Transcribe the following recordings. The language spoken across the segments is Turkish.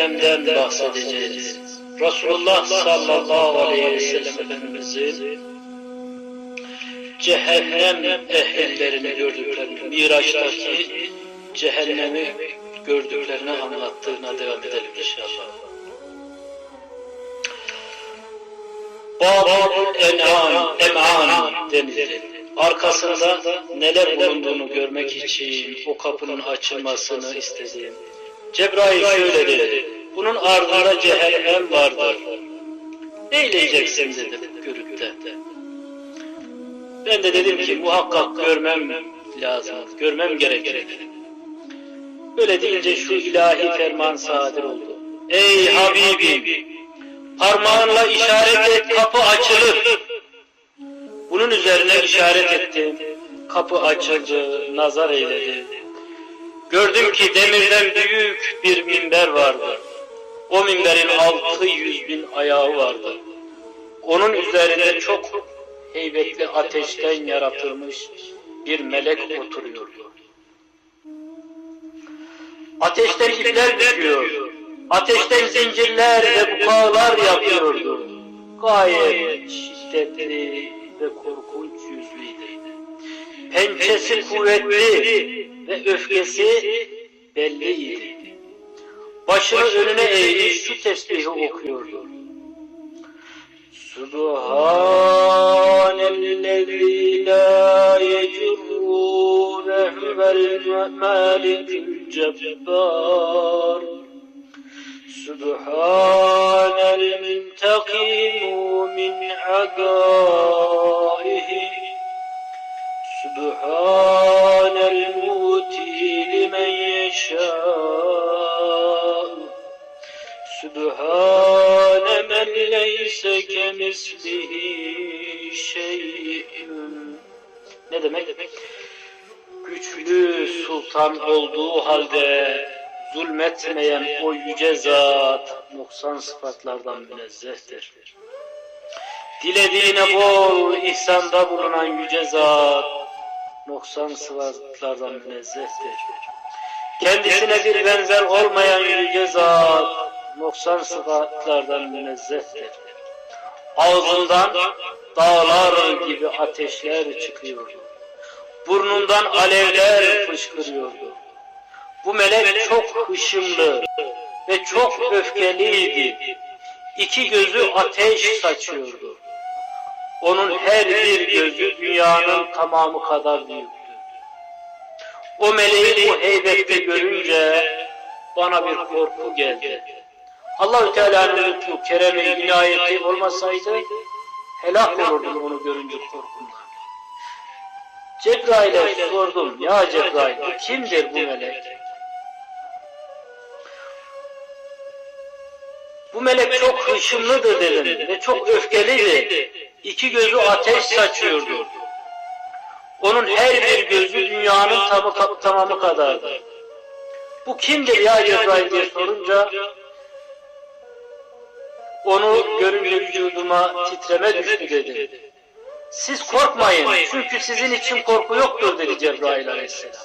cehennemden bahsedeceğiz. Resulullah sallallahu aleyhi ve sellem cehennem ehillerini gördüklerini, Miraç'taki cehennemi gördüklerini anlattığına devam edelim inşallah. Babul en'am, em'an denildi. Arkasında neler bulunduğunu görmek için o kapının açılmasını istedim. Cebrail şöyle dedi. Bunun ardında cehennem vardır. Ne eyleyeceksin dedim görüp de. Ben de dedim ki muhakkak görmem lazım, görmem gerekir. Böyle deyince şu ilahi ferman sadir oldu. Ey Habibim, parmağınla işaret et kapı açılır. Bunun üzerine işaret ettim. Kapı açıldı, nazar eyledi. Gördüm ki demirden büyük bir minber vardı. O minberin altı yüz bin ayağı vardı. Onun üzerinde çok heybetli ateşten yaratılmış bir melek oturuyordu. Ateşten ipler düşüyor. Ateşten zincirler ve bukağılar yapıyordu. Gayet şiddetli ve korkunç yüzlüydü. Pençesi kuvvetli ve öfkesi belliydi. Başını önüne eğmiş şu tesbihi okuyordu. Subhanellezî la yecurru ve huvel malikül cebbar. Subhanel muntakimu min agaihi. Subhanel muti limen yeşâ. Sübhane men leyse kemislihi şey'ün. Ne demek? Güçlü sultan olduğu halde zulmetmeyen o yüce zat noksan sıfatlardan münezzehtir. Dilediğine bol ihsanda bulunan yüce zat noksan sıfatlardan münezzehtir. Kendisine bir benzer olmayan yüce zat noksan sıfatlardan münezzehtir. Ağzından dağlar gibi ateşler çıkıyordu. Burnundan alevler fışkırıyordu. Bu melek çok hışımlı ve çok öfkeliydi. İki gözü ateş saçıyordu. Onun her bir gözü dünyanın tamamı kadar büyüktü. O meleği bu heybette görünce bana bir korku geldi. Allahü Teala'nın lütfu, keremi, inayeti olmasaydı helak olurdum onu görünce korkumdan. Cebrail'e sordum, ya Cebrail bu kimdir bu melek? Bu melek çok hışımlıdır dedim ve çok öfkelidir. İki gözü ateş saçıyordu. Onun her bir gözü dünyanın tamı, tamamı kadardı. Bu kimdir ya Cebrail diye sorunca onu görünce vücuduma titreme düştü dedi. Siz korkmayın çünkü sizin için korku yoktur dedi Cebrail aleyhisselam.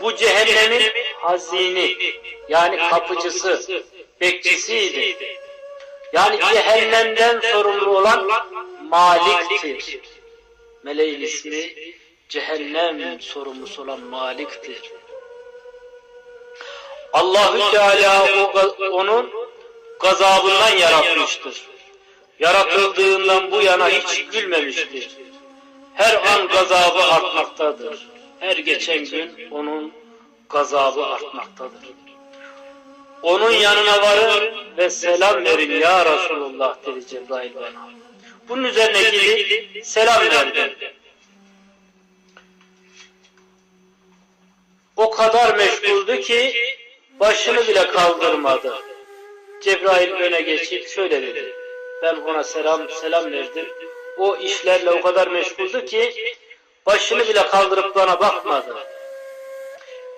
Bu cehennemin hazini yani kapıcısı, bekçisiydi. Yani cehennemden sorumlu olan Malik'tir. Meleğin ismi cehennem sorumlusu olan Malik'tir. Allahü Teala onun gazabından yaratmıştır. Yaratıldığından bu yana hiç gülmemiştir. Her an gazabı artmaktadır. Her geçen gün onun gazabı artmaktadır. Onun yanına varın ve selam verin ya Resulullah dedi Cebrail bana. Bunun üzerine gidip selam verdim. O kadar meşguldü ki başını bile kaldırmadı. Cebrail öne geçip şöyle dedi. Ben ona selam selam verdim. O işlerle o kadar meşguldü ki başını bile kaldırıp bana bakmadı.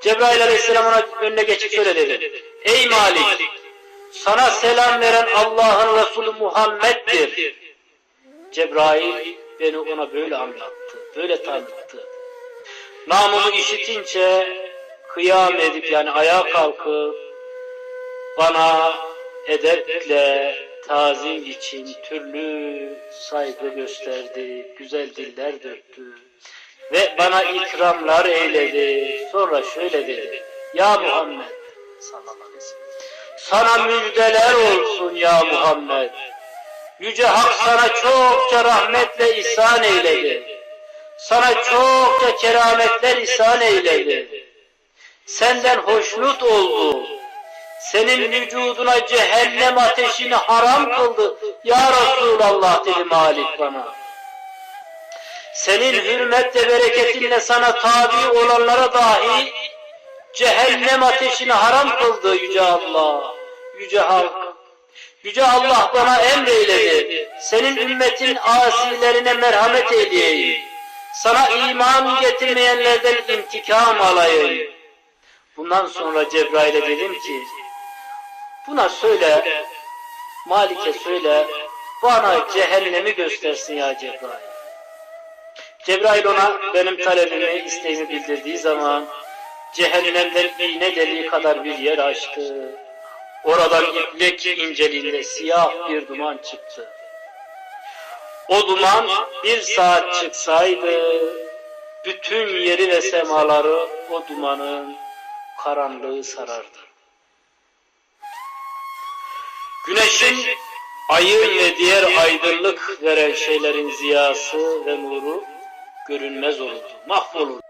Cebrail aleyhisselam ona önüne geçip şöyle dedi. Ey Malik! Sana selam veren Allah'ın Resulü Muhammed'dir. Cebrail beni ona böyle anlattı, böyle tanıttı. Namımı işitince kıyam edip yani ayağa kalkıp bana edeple tazim için türlü saygı gösterdi, güzel diller döktü ve bana ikramlar eyledi. Sonra şöyle dedi, Ya Muhammed sana müjdeler olsun ya Muhammed. Yüce Hak sana çokça rahmetle ihsan eyledi. Sana çokça kerametler ihsan eyledi. Senden hoşnut oldu. Senin vücuduna cehennem ateşini haram kıldı. Ya Resulallah dedi Malik bana. Senin hürmet ve bereketinle sana tabi olanlara dahi cehennem ateşini haram kıldı Yüce Allah. Yüce Halk. Yüce Allah bana emreyledi. Senin ümmetin asilerine merhamet eyleyeyim. Sana iman getirmeyenlerden intikam alayım. Bundan sonra Cebrail'e dedim ki, buna söyle, Malik'e söyle, bana cehennemi göstersin ya Cebrail. Cebrail ona benim talebimi, isteğimi bildirdiği zaman, cehennemden iğne deliği kadar bir yer açtı. Oradan iplik inceliğinde siyah bir duman çıktı. O duman bir saat çıksaydı, bütün yeri ve semaları o dumanın karanlığı sarardı. Güneşin, ayın ve diğer aydınlık veren şeylerin ziyası ve nuru görünmez olurdu, mahvolurdu.